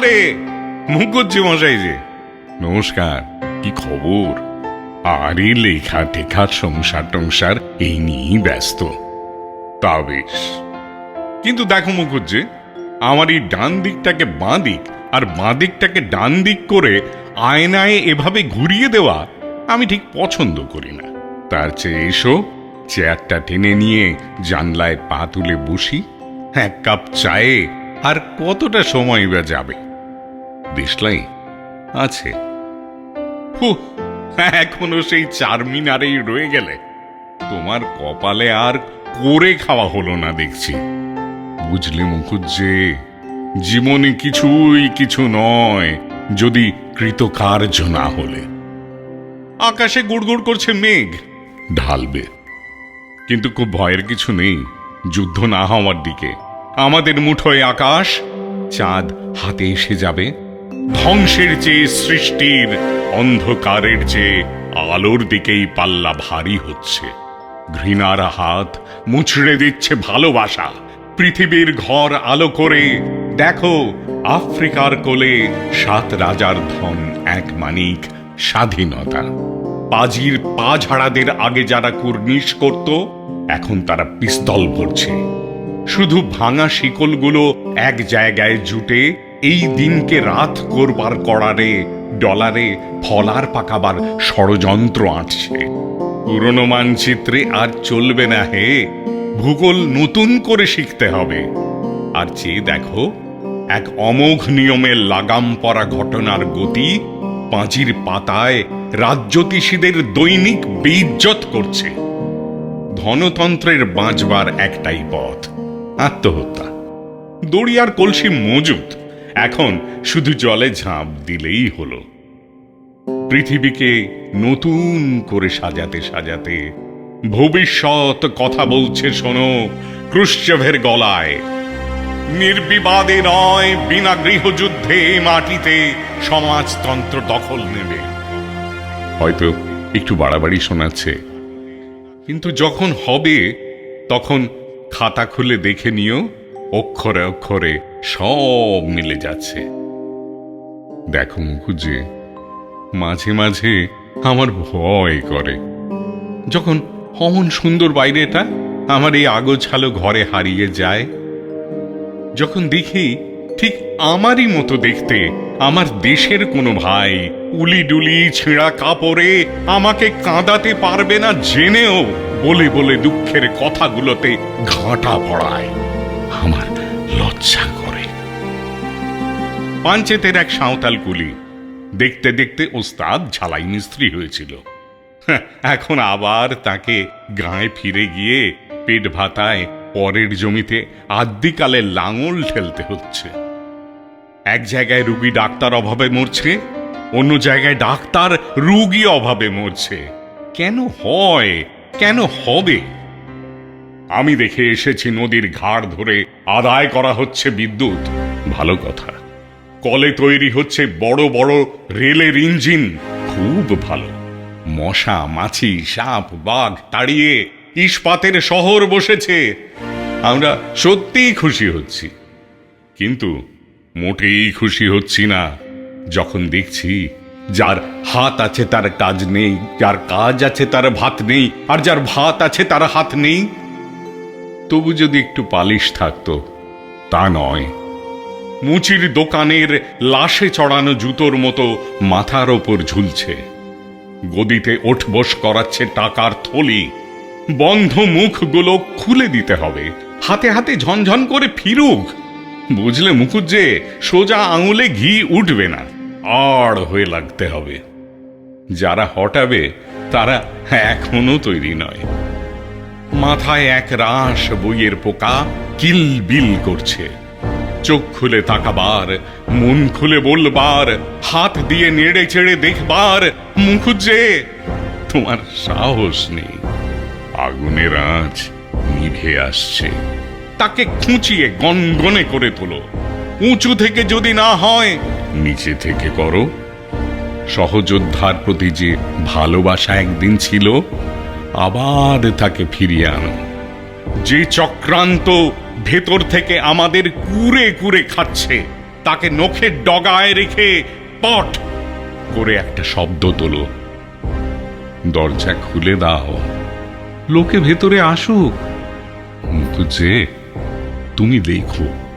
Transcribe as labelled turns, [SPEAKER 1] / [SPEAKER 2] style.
[SPEAKER 1] আরে মুখুজ্জি মশাই যে। নমস্কার, কি খবর? আরে লেখা টেখা সংসার টংসার এই নিয়েই ব্যস্ত। তা বেশ। কিন্তু দেখো মুখুজ্জি আমার এই ডান দিকটাকে বাঁ দিক আর বাঁ দিকটাকে ডান দিক করে আয়নায় এভাবে ঘুরিয়ে দেওয়া আমি ঠিক পছন্দ করি না। তার চেয়ে এসো, চেয়ারটা টেনে নিয়ে জানলায় পা তুলে বসি, এক কাপ চায়ে, আর কতটা সময় বা যাবে? দেশলাই আছে। এখনও সেই চারমিনারেই রয়ে গেলে। তোমার কপালে আর করে খাওয়া হলো না দেখছি। বুঝলে মুখুজ্জে জীবনে কিছুই কিছু নয়, যদি কৃতকার্য না হলে। আকাশে গুড়গুড় করছে মেঘ, ঢালবে। কিন্তু খুব ভয়ের কিছু নেই, যুদ্ধ না হওয়ার দিকে। আমাদের মুঠোয় আকাশ, চাঁদ হাতে এসে যাবে। ধ্বংসের চেয়ে সৃষ্টির অন্ধকারের চেয়ে আলোর দিকেই পাল্লা ভারী হচ্ছে। ঘৃণার হাত মুচড়ে দিচ্ছে ভালোবাসা। পৃথিবীর ঘর আলো করে। দেখো, আফ্রিকার কোলে সাত রাজার ধন, এক মানিক, স্বাধীনতা। পাজির পা ঝাড়াদের আগে যারা কুর্নিশ করত, এখন তারা পিস্তল ভরছে। শুধু ভাঙা শিকলগুলো এক জায়গায় জুটে এই দিনকে রাত করবার করারে ডলারে ফলার পাকাবার ষড়যন্ত্র আঁটছে পুরনো মানচিত্রে আর চলবে না হে। ভূগোল নতুন করে শিখতে হবে। আর চেয়ে দেখো, এক অমোঘ নিয়মের লাগাম পরা ঘটনার গতি পাঁচির পাতায় রাজ্যতীষীদের দৈনিক বেইজ্জত করছে। ধনতন্ত্রের বাঁচবার একটাই পথ, আত্মহত্যা। দড়িয়ার কলসি মজুত। এখন শুধু জলে ঝাঁপ দিলেই হলো। পৃথিবীকে নতুন করে সাজাতে সাজাতে ভবিষ্যৎ কথা বলছে শোনো ক্রুশ্চভের গলায়। নির্বিবাদে নয়, বিনা গৃহযুদ্ধে মাটিতে সমাজতন্ত্র দখল নেবে। হয়তো একটু বাড়াবাড়ি শোনাচ্ছে। কিন্তু যখন হবে, তখন খাতা খুলে দেখে নিও। অক্ষরে অক্ষরে সব মিলে যাচ্ছে। দেখো মুখুজ্জি, মাঝে মাঝে আমার ভয় করে। যখন অমন সুন্দর বাইরেটা আমার এই আগোছালো ঘরে হারিয়ে যায়, যখন দেখি ঠিক আমারই মতো দেখতে আমার দেশের কোনো ভাই উলি ডুলি ছেঁড়া কাপড়ে আমাকে কাঁদাতে পারবে না জেনেও বলে বলে দুঃখের কথাগুলোতে ঘাঁটা পড়ায় আমার লজ্জা করে। পাঞ্চেতের এক সাঁওতাল কুলি দেখতে দেখতে ওস্তাদ ঝালাই মিস্ত্রি হয়েছিল। হ্যাঁ, এখন আবার তাকে গায়ে ফিরে গিয়ে পেট ভাতায় পরের জমিতে আদ্যিকালে লাঙল ঠেলতে হচ্ছে। এক জায়গায় রুগী ডাক্তার অভাবে মরছে অন্য জায়গায় ডাক্তার রুগী অভাবে মরছে। কেন হয়? কেন হবে? আমি দেখে এসেছি নদীর ঘাড় ধরে আদায় করা হচ্ছে বিদ্যুৎ। ভালো কথা। কলে তৈরি হচ্ছে বড় বড় রেলের ইঞ্জিন। খুব ভালো। মশা, মাছি, সাপ, বাঘ তাড়িয়ে ইস্পাতের শহর বসেছে। আমরা সত্যিই খুশি হচ্ছি। কিন্তু মোটেই খুশি হচ্ছি না। যখন দেখছি যার হাত আছে তার কাজ নেই, যার কাজ আছে তার ভাত নেই, আর যার ভাত আছে তার হাত নেই তবু যদি একটু পালিশ থাকতো, তা নয়। মুচির দোকানের লাশে চড়ানো জুতোর মতো মাথার ওপর ঝুলছে। গদিতে ওঠবস করাচ্ছে টাকার থলি। বন্ধ মুখগুলো খুলে দিতে হবে। হাতে হাতে ঝনঝন করে ফিরুক। বুঝলে মুকুজ্জে সোজা আঙুলে ঘি উঠবে না। আড় হয়ে লাগতে হবে। যারা হটাবে, তারা এখনও তৈরি নয়। মাথায় এক রাস বইয়ের পোকা কিল বিল করছে। চোখ খুলে তাকাবার, মন খুলে বলবার, হাত দিয়ে নেড়ে চেড়ে দেখবার মুখুজ্জে তোমার সাহস নেই। আগুনের আঁচ নিভে আসছে। তাকে খুঁচিয়ে গনগনে করে তোলো। উঁচু থেকে যদি না হয়, নিচে থেকে করো। সহযোদ্ধার প্রতি যে ভালোবাসা একদিন ছিল আবার তাকে ফিরিয়ে আনো। যে চক্রান্ত ভেতর থেকে আমাদের কুরে কুরে খাচ্ছে, তাকে নখের ডগায় রেখে পট করে একটা শব্দ তোলো। দরজা খুলে দাও। লোকে ভেতরে আসুক। কিন্তু যে, তুমি দেখো।